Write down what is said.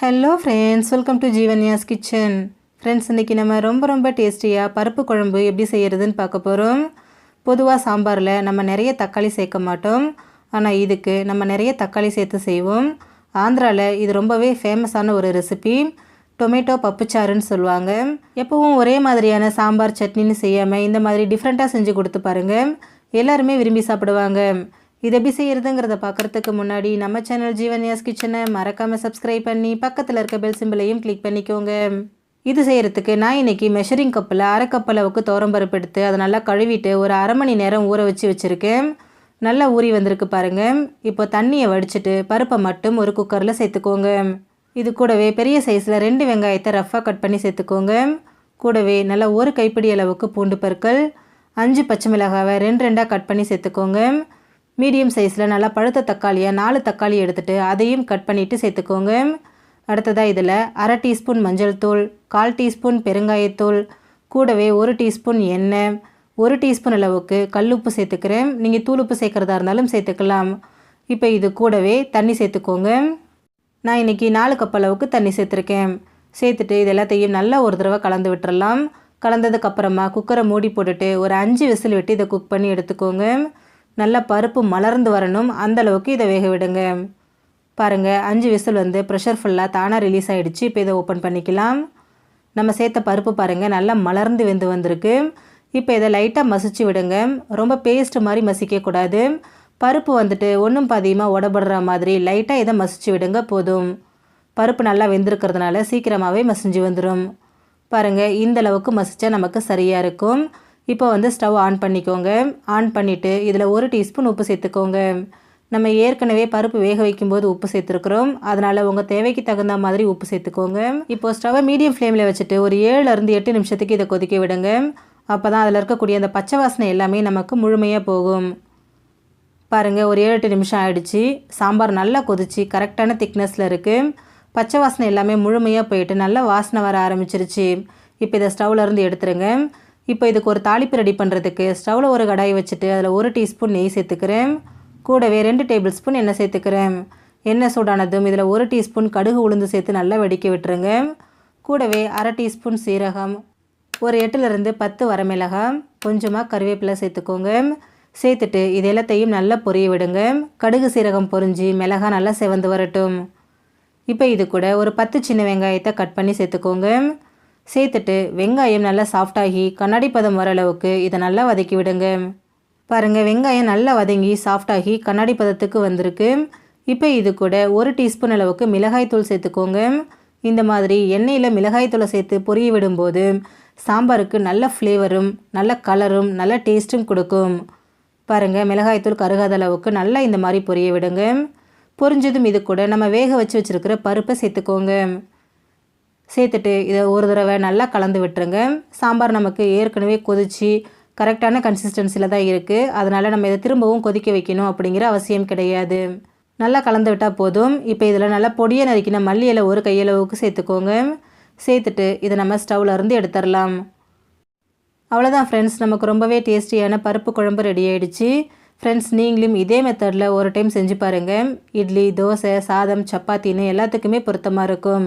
Hello friends welcome to Jeevanya's kitchen friends இன்றைக்கி நம்ம ரொம்ப ரொம்ப டேஸ்டியாக பருப்பு குழம்பு எப்படி செய்கிறதுன்னு பார்க்க போகிறோம் பொதுவாக சாம்பாரில் நம்ம நிறைய தக்காளி சேர்க்க மாட்டோம். ஆனால் இதுக்கு நம்ம நிறைய தக்காளி சேர்த்து செய்வோம். ஆந்திராவில் இது ரொம்பவே ஃபேமஸான ஒரு ரெசிபி டொமேட்டோ பப்புச்சாறுன்னு சொல்லுவாங்க. எப்பவும் ஒரே மாதிரியான சாம்பார் சட்னின்னு செய்யாமல் இந்த மாதிரி டிஃப்ரெண்ட்டாக செஞ்சு கொடுத்து பாருங்கள் எல்லாருமே விரும்பி சாப்பிடுவாங்க. இது எப்படி செய்கிறதுங்கிறத பார்க்குறதுக்கு முன்னாடி நம்ம சேனல் ஜீவன்யாஸ் கிச்சனை மறக்காமல் சப்ஸ்கிரைப் பண்ணி பக்கத்தில் இருக்க பெல் சிம்பிளையும் கிளிக் பண்ணிக்கோங்க. இது செய்கிறதுக்கு நான் இன்றைக்கி மெஷரிங் கப்பில் அரை கப் அளவுக்கு பருப்பு எடுத்து அதை நல்லா கழுவிட்டு ஒரு அரை மணி நேரம் ஊற வச்சு வச்சுருக்கேன். நல்லா ஊறி வந்திருக்கு பாருங்கள் இப்போ தண்ணியை வடிச்சிட்டு பருப்பை மட்டும் ஒரு குக்கரில் சேர்த்துக்கோங்க. இது கூடவே பெரிய சைஸில் ரெண்டு வெங்காயத்தை ரஃப்பாக கட் பண்ணி சேர்த்துக்கோங்க. கூடவே நல்லா ஒரு கைப்பிடி அளவுக்கு பூண்டு பற்கள் அஞ்சு பச்சை மிளகாவை ரெண்டு ரெண்டாக கட் பண்ணி சேர்த்துக்கோங்க. மீடியம் சைஸில் நல்லா பழுத்த தக்காளியை நாலு தக்காளி எடுத்துகிட்டு அதையும் கட் பண்ணிவிட்டு சேர்த்துக்கோங்க. அடுத்ததாக இதில் அரை டீஸ்பூன் மஞ்சள் தூள் கால் டீஸ்பூன் பெருங்காயத்தூள் கூடவே ஒரு டீஸ்பூன் எண்ணெய் ஒரு டீஸ்பூன் அளவுக்கு கல்லுப்பு சேர்த்துக்கிறேன். நீங்கள் தூளுப்பு சேர்க்குறதா இருந்தாலும் சேர்த்துக்கலாம். இப்போ இது கூடவே தண்ணி சேர்த்துக்கோங்க. நான் இன்றைக்கி நாலு கப் அளவுக்கு தண்ணி சேர்த்துருக்கேன். சேர்த்துட்டு இது எல்லாத்தையும் நல்லா ஒரு தடவை கலந்து விட்டுறலாம். கலந்ததுக்கப்புறமா குக்கரை மூடி போட்டுட்டு ஒரு அஞ்சு விசில் விட்டு இதை குக் பண்ணி எடுத்துக்கோங்க. நல்லா பருப்பு மலர்ந்து வரணும். அந்தளவுக்கு இதை வேக விடுங்க. பாருங்கள் அஞ்சு விசில் வந்து ப்ரெஷர் ஃபுல்லாக தானாக ரிலீஸ் ஆகிடுச்சு இப்போ இதை ஓப்பன் பண்ணிக்கலாம். நம்ம சேர்த்த பருப்பு பாருங்கள் நல்லா மலர்ந்து வெந்து வந்திருக்கு. இப்போ இதை லைட்டாக மசிச்சு விடுங்க. ரொம்ப பேஸ்ட் மாதிரி மசிக்கக்கூடாது பருப்பு வந்துட்டு ஒன்றும் பாதியமாக உடபடுற மாதிரி லைட்டாக இதை மசிச்சு விடுங்க போதும். பருப்பு நல்லா வெந்திருக்கிறதுனால சீக்கிரமாகவே மசிஞ்சு வந்துடும் பாருங்கள் இந்த அளவுக்கு மசித்தா நமக்கு சரியாக இருக்கும். இப்போ வந்து ஸ்டவ் ஆன் பண்ணிக்கோங்க. ஆன் பண்ணிவிட்டு இதில் ஒரு டீஸ்பூன் உப்பு சேர்த்துக்கோங்க. நம்ம ஏற்கனவே பருப்பு வேக வைக்கும்போது உப்பு சேர்த்துருக்குறோம். அதனால் உங்கள் தேவைக்கு தகுந்த மாதிரி உப்பு சேர்த்துக்கோங்க. இப்போ ஸ்டவ்வை மீடியம் ஃப்ளேமில் வச்சுட்டு ஒரு ஏழுலேருந்து எட்டு நிமிஷத்துக்கு இதை கொதிக்க விடுங்க. அப்போ தான் அதில் இருக்கக்கூடிய அந்த பச்சை வாசனை எல்லாமே நமக்கு முழுமையாக போகும். பாருங்கள் ஒரு ஏழு எட்டு நிமிஷம் ஆகிடுச்சு சாம்பார் நல்லா கொதிச்சு கரெக்டான திக்னஸில் இருக்குது பச்சை வாசனை எல்லாமே முழுமையாக போயிட்டு நல்லா வாசனை வர ஆரம்பிச்சிருச்சு. இப்போ இதை ஸ்டவ்லேருந்து எடுத்துருங்க. இப்போ இதுக்கு ஒரு தாளிப்பு ரெடி பண்ணுறதுக்கு ஸ்டவ்வில் ஒரு கடாய் வச்சுட்டு அதில் ஒரு டீஸ்பூன் நெய் சேர்த்துக்கிறேன். கூடவே ரெண்டு டேபிள் ஸ்பூன் எண்ணெய் சேர்த்துக்கிறேன். எண்ணெய் சூடானதும் இதில் ஒரு டீஸ்பூன் கடுகு உளுந்து சேர்த்து நல்லா வெடிக்க விட்டுருங்க. கூடவே அரை டீஸ்பூன் சீரகம் ஒரு எட்டுலேருந்து பத்து வரமிளகாய் கொஞ்சமாக கருவேப்பிலை சேர்த்துக்கோங்க. சேர்த்துட்டு இது எல்லாத்தையும் நல்லா பொரிய விடுங்க. கடுகு சீரகம் பொறிஞ்சி மிளகா நல்லா செவந்து வரட்டும். இப்போ இது கூட ஒரு பத்து சின்ன வெங்காயத்தை கட் பண்ணி சேர்த்துக்கோங்க. சேர்த்துட்டு வெங்காயம் நல்லா சாஃப்டாகி கண்ணாடி பதம் வர அளவுக்கு இதை நல்லா வதக்கி விடுங்க. பாருங்கள் வெங்காயம் நல்லா வதங்கி சாஃப்டாகி கண்ணாடி பதத்துக்கு வந்திருக்கு. இப்போ இது கூட ஒரு டீஸ்பூன் அளவுக்கு மிளகாய்த்தூள் சேர்த்துக்கோங்க. இந்த மாதிரி எண்ணெயில் மிளகாய்த்தூளை சேர்த்து பொரிய விடும்போது சாம்பாருக்கு நல்ல ஃப்ளேவரும் நல்ல கலரும் நல்ல டேஸ்ட்டும் கொடுக்கும். பாருங்கள் மிளகாய்த்தூள் கருகாத அளவுக்கு நல்லா இந்த மாதிரி பொரிய விடுங்க. பொரிஞ்சதும் இது கூட நம்ம வேக வச்சு வச்சுருக்கிற பருப்பை சேர்த்துக்கோங்க. சேர்த்துட்டு இதை ஒரு தடவை நல்லா கலந்து விட்டுருங்க. சாம்பார் நமக்கு ஏற்கனவே கொதித்து கரெக்டான கன்சிஸ்டன்சியில் தான் இருக்குது அதனால் நம்ம இதை திரும்பவும் கொதிக்க வைக்கணும் அப்படிங்கிற அவசியம் கிடையாது. நல்லா கலந்து விட்டால் போதும். இப்போ இதில் நல்லா பொடியை நறுக்கின மல்லி இலை ஒரு கையளவுக்கு சேர்த்துக்கோங்க. சேர்த்துட்டு இதை நம்ம ஸ்டவ்லேருந்து இருந்து எடுத்துடலாம். அவ்வளோதான் ஃப்ரெண்ட்ஸ் நமக்கு ரொம்பவே டேஸ்டியான பருப்பு குழம்பு ரெடி ஆகிடுச்சு ஃப்ரெண்ட்ஸ் நீங்களும் இதே மெத்தடில் ஒரு டைம் செஞ்சு பாருங்கள் இட்லி தோசை சாதம் சப்பாத்தின்னு எல்லாத்துக்குமே பொருத்தமாக இருக்கும்.